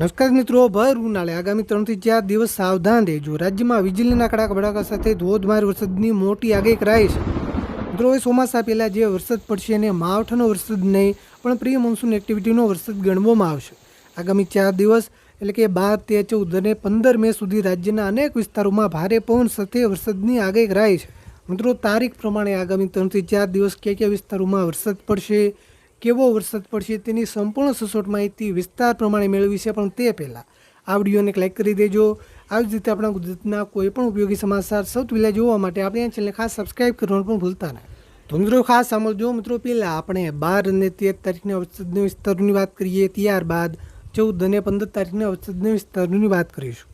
નમસ્કાર મિત્રો, ભર ઉનાળે. આગામી ત્રણથી ચાર દિવસ સાવધાન રહેજો. રાજ્યમાં વીજળીના કડાક ભડાકા સાથે ધોધમાર વરસાદની મોટી આગાહી કરાઈ છે. મિત્રો એ ચોમાસા પહેલાં જે વરસાદ પડશે એને માવઠાનો વરસાદ નહીં, પણ પ્રી મોન્સૂન એક્ટિવિટીનો વરસાદ ગણવામાં આવશે. આગામી ચાર દિવસ, એટલે કે બાર તેર ચૌદ અને પંદર મે સુધી રાજ્યના અનેક વિસ્તારોમાં ભારે પવન સાથે વરસાદની આગાહી કરાઈ છે. મિત્રો, તારીખ પ્રમાણે આગામી ત્રણથી ચાર દિવસ કયા કયા વિસ્તારોમાં વરસાદ પડશે? કેવો વરસાદ પડશે તેની સંપૂર્ણ સચોટ માહિતી વિસ્તાર પ્રમાણે મેળવી છે, પણ તે પહેલાં આ વિડીયોને ક્લિક કરી દેજો. આવી જ રીતે આપણા ગુજરાતના કોઈપણ ઉપયોગી સમાચાર સૌથી પહેલાં જોવા માટે આપણે આ ચેનલને ખાસ સબસ્ક્રાઈબ કરવાનું પણ ભૂલતા નહીં તો મિત્રો ખાસ સાંભળજો મિત્રો પહેલાં આપણે બાર અને તેર તારીખના વરસાદના વિસ્તારોની વાત કરીએ, ત્યારબાદ ચૌદ અને પંદર તારીખના વરસાદના વિસ્તારોની વાત કરીશું.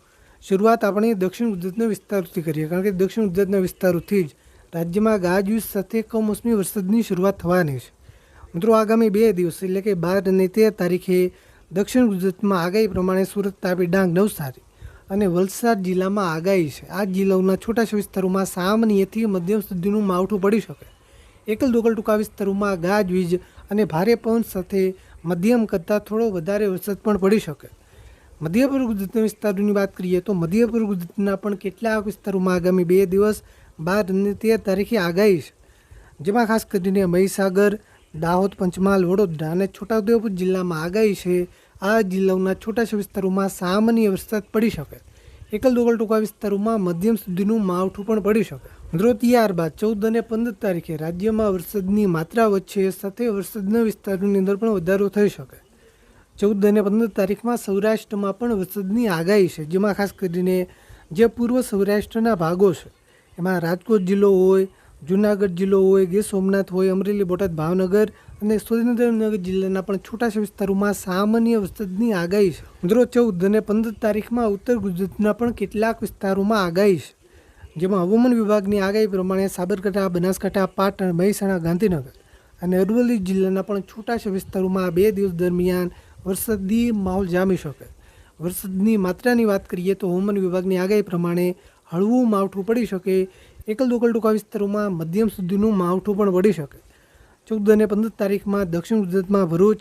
શરૂઆત આપણે દક્ષિણ ગુજરાતના વિસ્તારોથી કરીએ, કારણ કે દક્ષિણ ગુજરાતના વિસ્તારોથી જ રાજ્યમાં ગાજવીજ સાથે કમોસમી વરસાદની શરૂઆત થવાની છે. મિત્રો, આગામી બે દિવસ એટલે કે બાર અને તેર તારીખે દક્ષિણ ગુજરાતમાં આગાહી પ્રમાણે સુરત તાપી ડાંગ નવસારી અને વલસાડ જિલ્લામાં આગાહી છે. આ જિલ્લાઓના છોટા વિસ્તારોમાં સામાન્યથી મધ્યમ સુધીનું માવઠું પડી શકે. એકલ દોકલ ટૂંકા વિસ્તારોમાં ગાજવીજ અને ભારે પવન સાથે મધ્યમ કરતાં થોડો વધારે વરસાદ પણ પડી શકે. મધ્ય ગુજરાતના વિસ્તારોની વાત કરીએ તો મધ્ય ગુજરાતના પણ કેટલાક વિસ્તારોમાં આગામી બે દિવસ બાર અને તેર તારીખે આગાહી છે. જેમાં ખાસ કરીને મહીસાગર દાહોદ, પંચમહાલ, વડોદરા અને છોટાઉદેપુર જિલ્લામાં આગાહી છે. આ જિલ્લાઓના છોટા વિસ્તારોમાં સામાન્ય વરસાદ પડી શકે. એકલ દોગલ ટૂંકા વિસ્તારોમાં મધ્યમ સુધીનું માવઠું પણ પડી શકે. મિત્રો, ત્યારબાદ ચૌદ અને પંદર તારીખે રાજ્યમાં વરસાદની માત્રા વચ્ચે સાથે વરસાદના વિસ્તારોની અંદર પણ વધારો થઈ શકે. ચૌદ અને પંદર તારીખમાં સૌરાષ્ટ્રમાં પણ વરસાદની આગાહી છે, જેમાં ખાસ કરીને જે પૂર્વ સૌરાષ્ટ્રના ભાગો છે. એમાં રાજકોટ જિલ્લો હોય જુનાગઢ જિલ્લો હોય, ગીર સોમનાથ હોય, અમરેલી, બોટાદ, ભાવનગર અને સુરેન્દ્રનગર જિલ્લાના પણ છોટા વિસ્તારોમાં સામાન્ય વરસાદની આગાહી છે. મિત્રો, ચૌદ અને પંદર તારીખમાં ઉત્તર ગુજરાતના પણ કેટલાક વિસ્તારોમાં આગાહી છે. જેમાં હવામાન વિભાગની આગાહી પ્રમાણે સાબરકાંઠા, બનાસકાંઠા, પાટણ, મહેસાણા, ગાંધીનગર અને અરવલ્લી જિલ્લાના પણ છોટા વિસ્તારોમાં બે દિવસ દરમિયાન વરસાદી માહોલ જામી શકે. વરસાદની માત્રાની વાત કરીએ તો હવામાન વિભાગની આગાહી પ્રમાણે હળવું માવઠું પડી શકે એકલ દોકલ ટૂંકા વિસ્તારોમાં મધ્યમ સુધીનું માવઠું પણ વળી શકે. ચૌદ અને પંદર તારીખમાં દક્ષિણ ગુજરાતમાં ભરૂચ,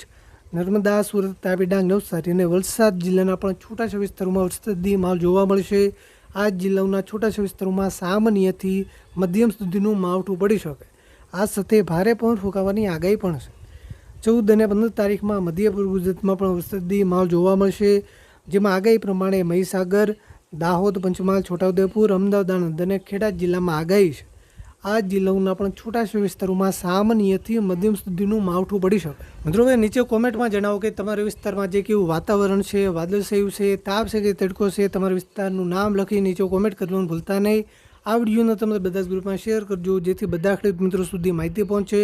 નર્મદા, સુરત તાપી ડાંગ નવસારી અને વલસાડ જિલ્લાના પણ છોટા વિસ્તારોમાં વરસાદી માહોલ જોવા મળશે. આ જિલ્લાઓના છોટા વિસ્તારોમાં સામાન્યથી મધ્યમ સુધીનું માવઠું પડી શકે. આ સાથે ભારે પવન ફૂંકાવાની આગાહી પણ છે. ચૌદ અને પંદર તારીખમાં મધ્ય પૂર્વ ગુજરાતમાં પણ વરસાદી માહોલ જોવા મળશે. જેમાં આગાહી પ્રમાણે મહીસાગર દાહોદ, પંચમહાલ, છોટાઉદેપુર, અમદાવાદ, આણંદ અને ખેડા જિલ્લામાં આગાહી છે. આ જિલ્લાઓના પણ છોટા વિસ્તારોમાં સામાન્યથી મધ્યમ સુધીનું માવઠું પડી શકે. મિત્રો, હવે નીચે કોમેન્ટમાં જણાવો કે તમારા વિસ્તારમાં જે કેવું વાતાવરણ છે વાદળછાયું છે, તાપ છે કે તડકો છે, તમારા વિસ્તારનું નામ લખી નીચે કોમેન્ટ કરવાનું ભૂલતા નહીં. આ વિડીયોને તમે બધા જ ગ્રુપમાં શેર કરજો, જેથી બધા ખેડૂત મિત્રો સુધી માહિતી પહોંચે.